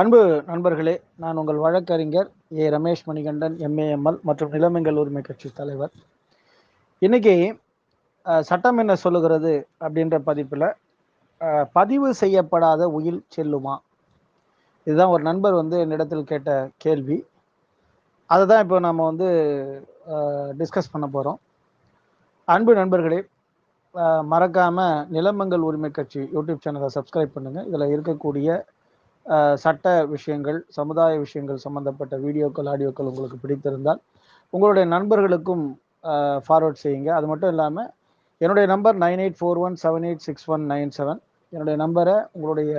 அன்பு நண்பர்களே நான் உங்கள் வழக்கறிஞர் ஏ. ரமேஷ் மணிகண்டன் எம்ஏஎம்எல் மற்றும் நிலைமைகள் உரிமை கட்சி தலைவர். இன்னைக்கு சட்டம் என்ன சொல்லுகிறது அப்படின்ற பதிப்பில் பதிவு செய்யப்படாத உயில் செல்லுமா? இதுதான் ஒரு நண்பர் வந்து என்னிடத்தில் கேட்ட கேள்வி. அதை தான் இப்போ நம்ம வந்து டிஸ்கஸ் பண்ண போகிறோம் அன்பு நண்பர்களே மறக்காமல் நிலமங்கள் உரிமை கட்சி யூடியூப் சேனலை சப்ஸ்கிரைப் பண்ணுங்கள் இதில் இருக்கக்கூடிய சட்ட விஷயங்கள் சமுதாய விஷயங்கள் சம்பந்தப்பட்ட வீடியோக்கள் ஆடியோக்கள் உங்களுக்கு பிடித்திருந்தால் உங்களுடைய நண்பர்களுக்கும் ஃபார்வர்ட் செய்யுங்க. அது மட்டும் இல்லாமல் என்னுடைய number nine eight four one seven eight six one nine seven. என்னுடைய நம்பரை உங்களுடைய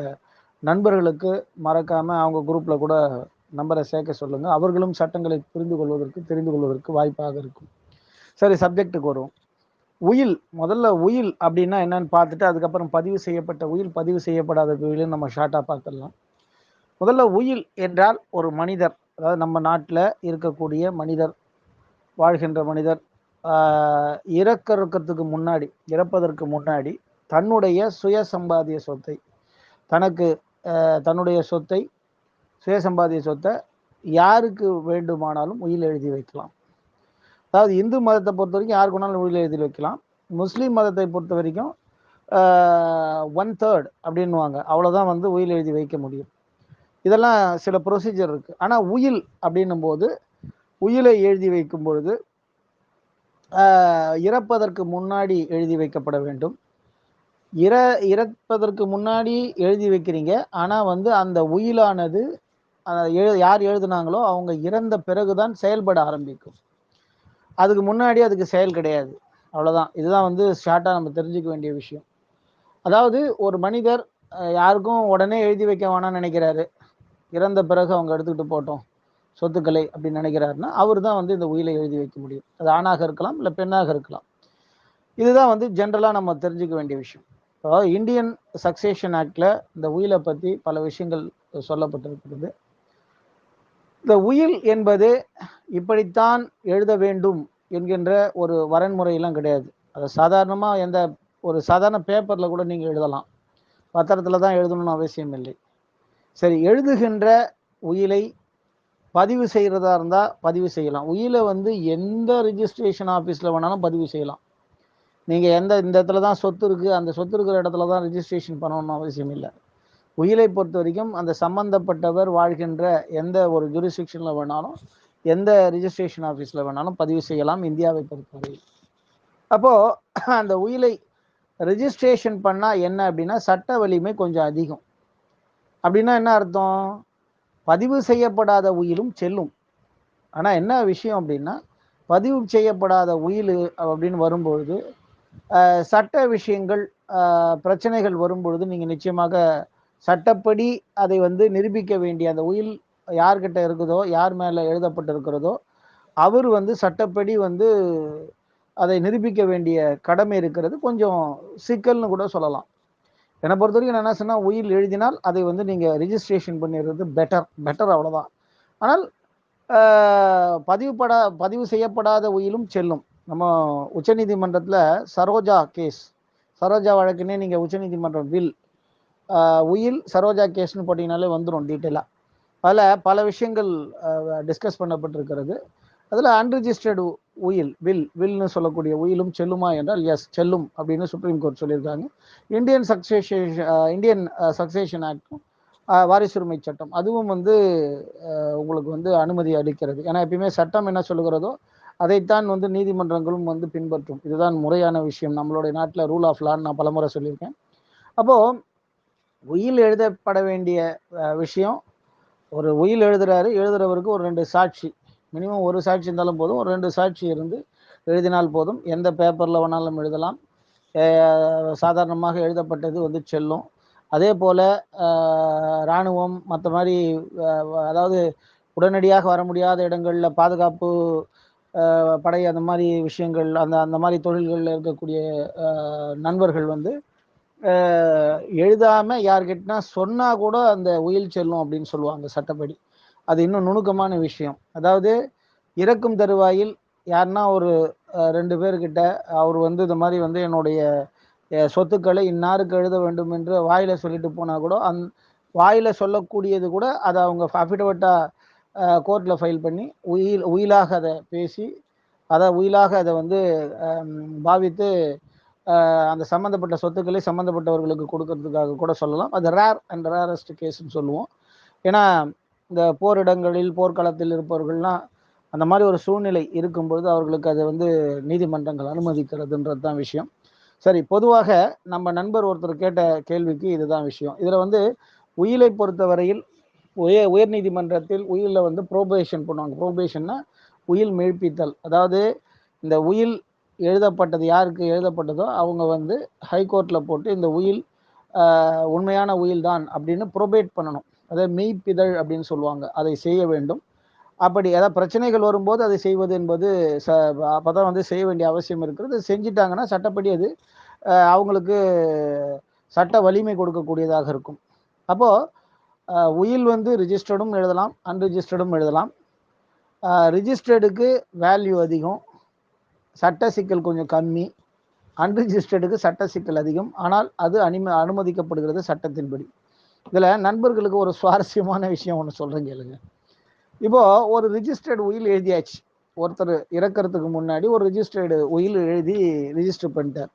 நண்பர்களுக்கு மறக்காமல் அவங்க குரூப்பில் கூட நம்பரை சேர்க்க சொல்லுங்கள் அவர்களும் சட்டங்களை புரிந்து கொள்வதற்கு தெரிந்து கொள்வதற்கு வாய்ப்பாக இருக்கும். சரி சப்ஜெக்ட்டுக்கு வருவோம். உயில் முதல்ல உயில் அப்படின்னா என்னன்னு பார்த்துட்டு அதுக்கப்புறம் பதிவு செய்யப்பட்ட உயில் பதிவு செய்யப்படாத உயிலும் நம்ம ஷார்ட்டாக பார்த்துடலாம். முதல்ல உயில் என்றால் ஒரு மனிதர் அதாவது நம்ம நாட்டில் இருக்கக்கூடிய மனிதர் வாழ்கின்ற மனிதர் ஆஹ், முன்னாடி இறப்பதற்கு முன்னாடி தன்னுடைய சுய சம்பாதிய சொத்தை தனக்கு தன்னுடைய சொத்தை சுய சம்பாதிய சொத்தை யாருக்கு வேண்டுமானாலும் உயில் எழுதி வைக்கலாம். அதாவது இந்து மதத்தை பொறுத்த வரைக்கும் யாருக்கு வேணாலும் உயில் எழுதி வைக்கலாம். முஸ்லீம் மதத்தை பொறுத்த வரைக்கும் ஒன் தேர்ட் அப்படின்னுவாங்க. அவ்வளோதான் வந்து உயில் எழுதி வைக்க முடியும். இதெல்லாம் சில ப்ரொசீஜர் இருக்குது ஆனால் உயில் அப்படின்னும் போது உயிலை எழுதி வைக்கும் பொழுது இறப்பதற்கு முன்னாடி எழுதி வைக்கப்பட வேண்டும். இற இறப்பதற்கு முன்னாடி எழுதி வைக்கிறீங்க. ஆனால் வந்து அந்த உயிலானது எழு யார் எழுதுனாங்களோ அவங்க இறந்த பிறகுதான் செயல்பட ஆரம்பிக்கும். அதுக்கு முன்னாடி அதுக்கு செயல் கிடையாது. அவ்வளோதான் இதுதான் வந்து ஷார்ட்டாக நம்ம தெரிஞ்சுக்க வேண்டிய விஷயம். அதாவது ஒரு மனிதர் யாருக்கும் உடனே எழுதி வைக்க வேணாம்னு நினைக்கிறாரு. இறந்த பிறகு அவங்க எடுத்துக்கிட்டு போட்டோம் சொத்துக்களை அப்படின்னு நினைக்கிறாருன்னா அவர் தான் வந்து இந்த உயிலை எழுதி வைக்க முடியும். அது ஆணாக இருக்கலாம் இல்லை பெண்ணாக இருக்கலாம். இதுதான் வந்து ஜென்ரலாக நம்ம தெரிஞ்சுக்க வேண்டிய விஷயம். இப்போ இந்தியன் சக்சேஷன் ஆக்டில் இந்த உயிலை பற்றி பல விஷயங்கள் சொல்லப்பட்டிருக்கிறது. இந்த உயில் என்பது இப்படித்தான் எழுத வேண்டும் என்கின்ற ஒரு வரன்முறையெல்லாம் கிடையாது. அதை சாதாரணமாக எந்த ஒரு சாதாரண பேப்பரில் கூட நீங்கள் எழுதலாம். பத்திரத்தில் தான் எழுதணும்னு அவசியம் இல்லை. சரி எழுதுகின்ற உயிலை பதிவு செய்கிறதா இருந்தால் பதிவு செய்யலாம். உயிலை வந்து எந்த ரிஜிஸ்ட்ரேஷன் ஆஃபீஸில் வேணாலும் பதிவு செய்யலாம். நீங்கள் எந்த இந்த இடத்துல தான் சொத்து இருக்குது அந்த சொத்து இருக்கிற இடத்துல தான் ரிஜிஸ்ட்ரேஷன் பண்ணணும்னு அவசியம் இல்லை. உயிலை பொறுத்த வரைக்கும் அந்த சம்பந்தப்பட்டவர் வாழ்கின்ற எந்த ஒரு ஜூரிஸ்டிக்ஷனில் வேணாலும் எந்த ரிஜிஸ்ட்ரேஷன் ஆஃபீஸில் வேணாலும் பதிவு செய்யலாம் இந்தியாவை பொறுத்தவரை. அப்போது அந்த உயிலை ரிஜிஸ்ட்ரேஷன் பண்ணால் என்ன அப்படின்னா சட்ட வலிமை கொஞ்சம் அதிகம். அப்படின்னா என்ன அர்த்தம்? பதிவு செய்யப்படாத உயிலும் செல்லும். ஆனால் என்ன விஷயம் அப்படின்னா பதிவு செய்யப்படாத உயில் அப்படின்னு வரும்பொழுது சட்ட விஷயங்கள் பிரச்சனைகள் வரும்பொழுது நீங்கள் நிச்சயமாக சட்டப்படி அதை வந்து நிரூபிக்க வேண்டிய அந்த உயில் யார்கிட்ட இருக்குதோ யார் மேலே எழுதப்பட்டிருக்கிறதோ அவர் வந்து சட்டப்படி வந்து அதை நிரூபிக்க வேண்டிய கடமை இருக்கிறது. கொஞ்சம் சிக்கல்னு கூட சொல்லலாம். என்னை பொறுத்த வரைக்கும் நான் என்ன சொன்னால் உயில் எழுதினால் அதை வந்து நீங்கள் ரிஜிஸ்ட்ரேஷன் பண்ணிடுறது பெட்டர் பெட்டர் அவ்வளோதான் ஆனால் ஆஹ், பதிவுப்படா பதிவு செய்யப்படாத உயிலும் செல்லும். நம்ம உச்சநீதிமன்றத்தில் சரோஜா கேஸ் சரோஜா வழக்குன்னே நீங்கள் உச்சநீதிமன்றம் வில் உயில் சரோஜா கேஸ்னு போட்டிங்கனாலே வந்துடும் டீட்டெயிலாக பல பல விஷயங்கள் டிஸ்கஸ் பண்ணப்பட்டிருக்கிறது. அதில் அன்ரிஜிஸ்டர்டு உயில் வில் வில்னு சொல்லக்கூடிய உயிலும் செல்லுமா என்றால் எஸ் செல்லும் அப்படின்னு சுப்ரீம் கோர்ட் சொல்லியிருக்காங்க. இந்தியன் சக்சேஷன் இந்தியன் சக்சேஷன் ஆக்டும் வாரிசுரிமை சட்டம். அதுவும் வந்து உங்களுக்கு வந்து அனுமதி அளிக்கிறது. ஏன்னா எப்பயுமே சட்டம் என்ன சொல்லுகிறதோ அதைத்தான் வந்து நீதிமன்றங்களும் வந்து பின்பற்றும். இதுதான் முறையான விஷயம். நம்மளுடைய நாட்டில் ரூல் ஆஃப் லான்னு நான் பலமுறை சொல்லியிருக்கேன். அப்போது உயில் எழுதப்பட வேண்டிய விஷயம் ஒரு உயில் எழுதுறாரு எழுதுறவருக்கு ஒரு ரெண்டு சாட்சி. மினிமம் ஒரு சாட்சி இருந்தாலும் போதும் ஒரு ரெண்டு சாட்சி இருந்து எழுதினால் போதும். எந்த பேப்பரில் வேணாலும் எழுதலாம். சாதாரணமாக எழுதப்பட்டது வந்து செல்லும். அதே போல் இராணுவம் மற்ற மாதிரி அதாவது உடனடியாக வர முடியாத இடங்களில் பாதுகாப்பு படை அந்த மாதிரி விஷயங்கள் அந்த அந்த மாதிரி தொழில்களில் இருக்கக்கூடிய நண்பர்கள் வந்து எழுதாமல் எழுதாம யார்கிட்டனா சொன்னா கூட அந்த உயில் செல்லும் அப்படின்னு சொல்லுவாங்க சட்டப்படி. அது இன்னும் நுணுக்கமான விஷயம். அதாவது இறக்கும் தருவாயில் யாருன்னா ஒரு ரெண்டு பேர்கிட்ட அவர் வந்து இந்த மாதிரி வந்து என்னுடைய சொத்துக்களை இன்னாருக்கு எழுத வேண்டும் என்று வாயில சொல்லிட்டு போனா கூட அந் வாயில சொல்லக்கூடியது கூட அதை அவங்க அஃபிடவிட்டா கோர்ட்டில் ஃபைல் பண்ணி உயில் உயிலாக அதை பேசி அதை உயிலாக அதை வந்து பாவித்து அந்த சம்மந்தப்பட்ட சொத்துக்களை சம்மந்தப்பட்டவர்களுக்கு கொடுக்கறதுக்காக கூட சொல்லலாம். அது ரேர் அண்ட் ரேரஸ்ட் கேஸ்ன்னு சொல்லுவோம். ஏன்னா இந்த போரிடங்களில் போர்க்களத்தில் இருப்பவர்கள்லாம் அந்த மாதிரி ஒரு சூழ்நிலை இருக்கும்பொழுது அவர்களுக்கு அதை வந்து நீதிமன்றங்கள் அனுமதிக்கிறதுன்றது தான் விஷயம். சரி பொதுவாக நம்ம நண்பர் ஒருத்தர் கேட்ட கேள்விக்கு இதுதான் விஷயம். இதில் வந்து உயிலை பொறுத்தவரையில் உயர் உயர்நீதிமன்றத்தில் உயிலில் வந்து ப்ரோபேஷன் பண்ணுவாங்க. ப்ரோபேஷன்னா உயில் மீழ்ப்பித்தல் அதாவது இந்த உயில் எழுதப்பட்டது யாருக்கு எழுதப்பட்டதோ அவங்க வந்து ஹைகோர்ட்டில் போட்டு இந்த உயில் உண்மையான உயில் தான் அப்படின்னு ப்ரொபேட் பண்ணணும். அதாவது மெய்ப்பிதழ் அப்படின்னு சொல்லுவாங்க. அதை செய்ய வேண்டும். அப்படி ஏதாவது பிரச்சனைகள் வரும்போது அதை செய்வது என்பது ச அப்போ தான் வந்து செய்ய வேண்டிய அவசியம் இருக்கிறது. செஞ்சிட்டாங்கன்னா சட்டப்படி அது அவங்களுக்கு சட்ட வலிமை கொடுக்கக்கூடியதாக இருக்கும். அப்போது உயில் வந்து ரிஜிஸ்டர்டும் எழுதலாம் அன்ரிஜிஸ்டர்டும் எழுதலாம். ரிஜிஸ்டர்டுக்கு வேல்யூ அதிகம். சட்ட சிக்கல் கொஞ்சம் கம்மி. அன்ரிஜிஸ்டர்டுக்கு சட்ட சிக்கல் அதிகம். ஆனால் அது அனிம அனுமதிக்கப்படுகிறது சட்டத்தின்படி. இதில் நண்பர்களுக்கு ஒரு சுவாரஸ்யமான விஷயம் ஒன்று சொல்கிறேன் கேளுங்க. இப்போது ஒரு ரிஜிஸ்டர்டு உயில் எழுதியாச்சு. ஒருத்தர் இறக்கிறதுக்கு முன்னாடி ஒரு ரிஜிஸ்டர்டு உயில் எழுதி ரிஜிஸ்டர் பண்ணிட்டார்.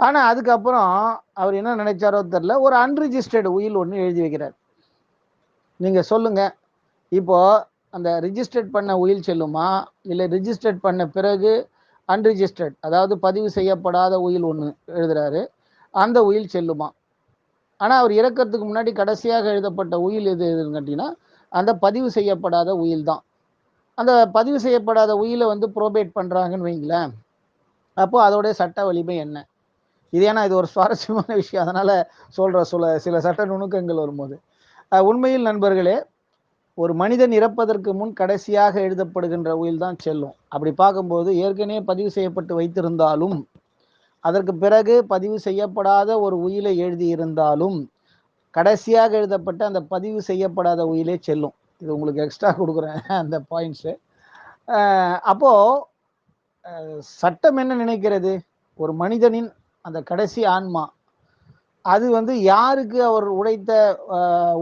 ஆனால் அதுக்கப்புறம் அவர் என்ன நினைச்சாரோ தெரில ஒரு அன்ரிஜிஸ்டர்டு உயில் ஒன்று எழுதி வைக்கிறார். நீங்கள் சொல்லுங்கள் இப்போது அந்த ரிஜிஸ்டர்ட் பண்ண உயில் செல்லுமா? இல்லை ரிஜிஸ்டர்ட் பண்ண பிறகு அன்ரிஜிஸ்டர்ட் அதாவது பதிவு செய்யப்படாத உயில் ஒன்று எழுதுறாரு அந்த உயில் செல்லுமா? ஆனால் அவர் இறக்கறதுக்கு முன்னாடி கடைசியாக எழுதப்பட்ட உயில் எது எதுன்னு கேட்டிங்கன்னா அந்த பதிவு செய்யப்படாத உயில் தான். அந்த பதிவு செய்யப்படாத உயிலை வந்து ப்ரோபேட் பண்ணுறாங்கன்னு வைங்களேன். அப்போ அதோடைய சட்ட வலிமை என்ன? இது ஏன்னா இது ஒரு சுவாரஸ்யமான விஷயம். அதனால் சொல்கிற சில சில சட்ட நுணுக்கங்கள் வரும்போது. உண்மையில் நண்பர்களே ஒரு மனிதன் இறப்பதற்கு முன் கடைசியாக எழுதப்படுகின்ற உயில் தான் செல்லும். அப்படி பார்க்கும்போது ஏற்கனவே பதிவு செய்யப்பட்டு வைத்திருந்தாலும் அதற்கு பிறகு பதிவு செய்யப்படாத ஒரு உயிலை எழுதியிருந்தாலும் கடைசியாக எழுதப்பட்ட அந்த பதிவு செய்யப்படாத உயிலே செல்லும். இது உங்களுக்கு எக்ஸ்ட்ரா கொடுக்குறேன் அந்த பாயிண்ட்ஸு அப்போது சட்டம் என்ன நினைக்கிறது? ஒரு மனிதனின் அந்த கடைசி ஆன்மா அது வந்து யாருக்கு அவர் உழைத்த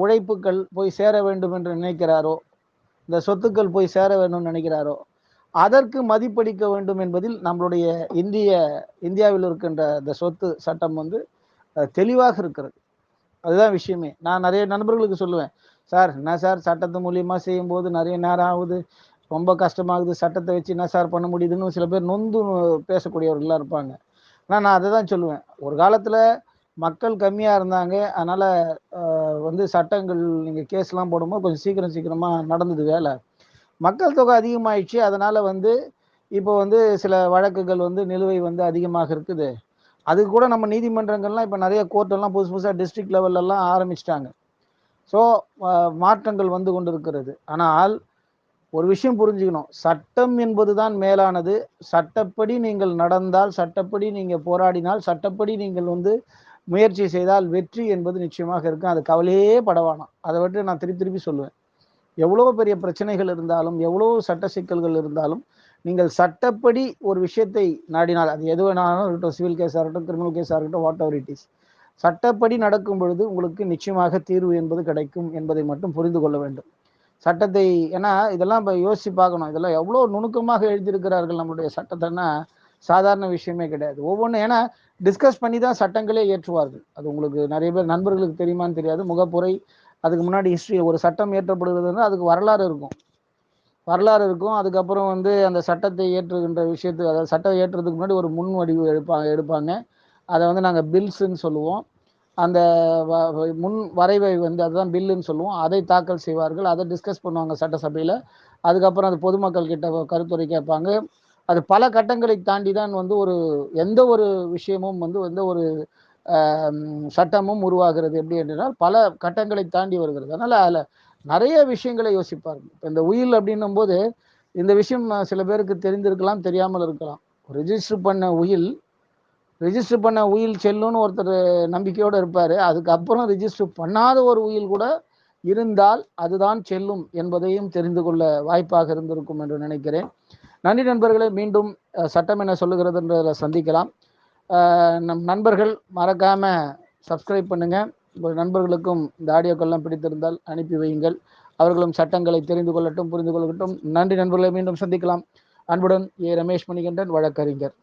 உழைப்புகள் போய் சேர வேண்டும் என்று நினைக்கிறாரோ இந்த சொத்துக்கள் போய் சேர வேண்டும் நினைக்கிறாரோ அதற்கு மதிப்பளிக்க வேண்டும் என்பதில் நம்மளுடைய இந்திய இந்தியாவில் இருக்கின்ற இந்த சொத்து சட்டம் வந்து தெளிவாக இருக்கிறது. அதுதான் விஷயமே. நான் நிறைய நண்பர்களுக்கு சொல்லுவேன் சார் என்ன சார்? சட்டத்து மூலியமாக செய்யும்போது நிறைய நேரம் ஆகுது. ரொம்ப கஷ்டமாகுது. சட்டத்தை வச்சு என்ன சார் பண்ண முடியுதுன்னு சில பேர் நொந்து பேசக்கூடியவர்களாக இருப்பாங்க. ஆனால் நான் அதை தான் சொல்லுவேன். ஒரு காலத்தில் மக்கள் கம்மியாக இருந்தாங்க. அதனால் வந்து சட்டங்கள் நீங்கள் கேஸ்லாம் போடும்போது கொஞ்சம் சீக்கிரம் சீக்கிரமாக நடந்தது வேலை. மக்கள் தொகை அதிகமாயிடுச்சு. அதனால் வந்து இப்போ வந்து சில வழக்குகள் வந்து நிலுவை வந்து அதிகமாக இருக்குது. அதுக்கு கூட நம்ம நீதிமன்றங்கள்லாம் இப்போ நிறைய கோர்ட்டெல்லாம் புதுசு புதுசாக டிஸ்ட்ரிக்ட் லெவல்லலாம் ஆரம்பிச்சிட்டாங்க. ஸோ மாற்றங்கள் வந்து கொண்டு இருக்கிறது ஆனால் ஒரு விஷயம் புரிஞ்சுக்கணும். சட்டம் என்பது தான் மேலானது. சட்டப்படி நீங்கள் நடந்தால் சட்டப்படி நீங்கள் போராடினால் சட்டப்படி நீங்கள் வந்து முயற்சி செய்தால் வெற்றி என்பது நிச்சயமாக இருக்கும். அது கவலையே படவானாம் அதை விட்டு நான் திருப்பி திருப்பி சொல்லுவேன். எவ்வளோ பெரிய பிரச்சனைகள் இருந்தாலும் எவ்வளோ சட்ட சிக்கல்கள் இருந்தாலும் நீங்கள் சட்டப்படி ஒரு விஷயத்தை நாடினால் அது எது வேணாலும் இருக்கட்டும் சிவில் கேஸாக இருக்கட்டும் கிரிமினல் கேஸாக இருக்கட்டும் வாட் எவர் இட் இஸ் சட்டப்படி நடக்கும் பொழுது உங்களுக்கு நிச்சயமாக தீர்வு என்பது கிடைக்கும் என்பதை மட்டும் புரிந்து கொள்ள வேண்டும். சட்டத்தை ஏன்னா இதெல்லாம் இப்போ யோசிச்சு பார்க்கணும். இதெல்லாம் எவ்வளோ நுணுக்கமாக எழுதியிருக்கிறார்கள் நம்மளுடைய சட்டத்தைன்னா சாதாரண விஷயமே கிடையாது. ஒவ்வொன்றும் ஏன்னா டிஸ்கஸ் பண்ணி தான் சட்டங்களே ஏற்றுவார்கள் அது உங்களுக்கு நிறைய பேர் நண்பர்களுக்கு தெரியுமான்னு தெரியாது. முகப்புரை அதுக்கு முன்னாடி ஹிஸ்ட்ரி ஒரு சட்டம் ஏற்றப்படுகிறதுனா அதுக்கு வரலாறு இருக்கும். வரலாறு இருக்கும். அதுக்கப்புறம் வந்து அந்த சட்டத்தை ஏற்றுகின்ற விஷயத்துக்கு அதாவது சட்டம் ஏற்றுறதுக்கு முன்னாடி ஒரு முன் வடிவு எடுப்பாங்க எடுப்பாங்க. அதை வந்து நாங்கள் பில்ஸுன்னு சொல்லுவோம். அந்த வ- முன் வரைவை வந்து அதுதான் பில்லுன்னு சொல்லுவோம். அதை தாக்கல் செய்வார்கள். அதை டிஸ்கஸ் பண்ணுவாங்க சட்டசபையில். அதுக்கப்புறம் அது பொதுமக்கள் கிட்ட கருத்துரை கேட்பாங்க. அது பல கட்டங்களை தாண்டி தான் வந்து ஒரு எந்த ஒரு விஷயமும் வந்து எந்த ஒரு சட்டமும் உருவாகிறது. எப்படி என்றால் பல கட்டங்களை தாண்டி வருகிறது. அதனால் அதில் நிறைய விஷயங்களை யோசிப்பார்கள் இப்போ இந்த உயில் அப்படின்னும் போது இந்த விஷயம் சில பேருக்கு தெரிந்திருக்கலாம் தெரியாமல் இருக்கலாம். ரிஜிஸ்டர் பண்ண உயில் ரிஜிஸ்டர் பண்ண உயில் செல்லும்னு ஒருத்தர் நம்பிக்கையோடு இருப்பார். அதுக்கப்புறம் ரிஜிஸ்டர் பண்ணாத ஒரு உயில் கூட இருந்தால் அதுதான் செல்லும் என்பதையும் தெரிந்து கொள்ள வாய்ப்பாக இருந்திருக்கும் என்று நினைக்கிறேன். நன்றி நண்பர்களே மீண்டும் சட்டம் என்ன சொல்லுகிறதுன்றதில் சந்திக்கலாம். நம் நண்பர்கள் மறக்காமல் சப்ஸ்கிரைப் பண்ணுங்கள் உங்கள் நண்பர்களுக்கும் இந்த ஆடியோக்கள்லாம் பிடித்திருந்தால் அனுப்பி வையுங்கள். அவர்களும் சட்டங்களை தெரிந்து கொள்ளட்டும் புரிந்து கொள்ளட்டும். நன்றி நண்பர்களை மீண்டும் சந்திக்கலாம். அன்புடன் ஏ. ரமேஷ் மணிகண்டன் வழக்கறிஞர்.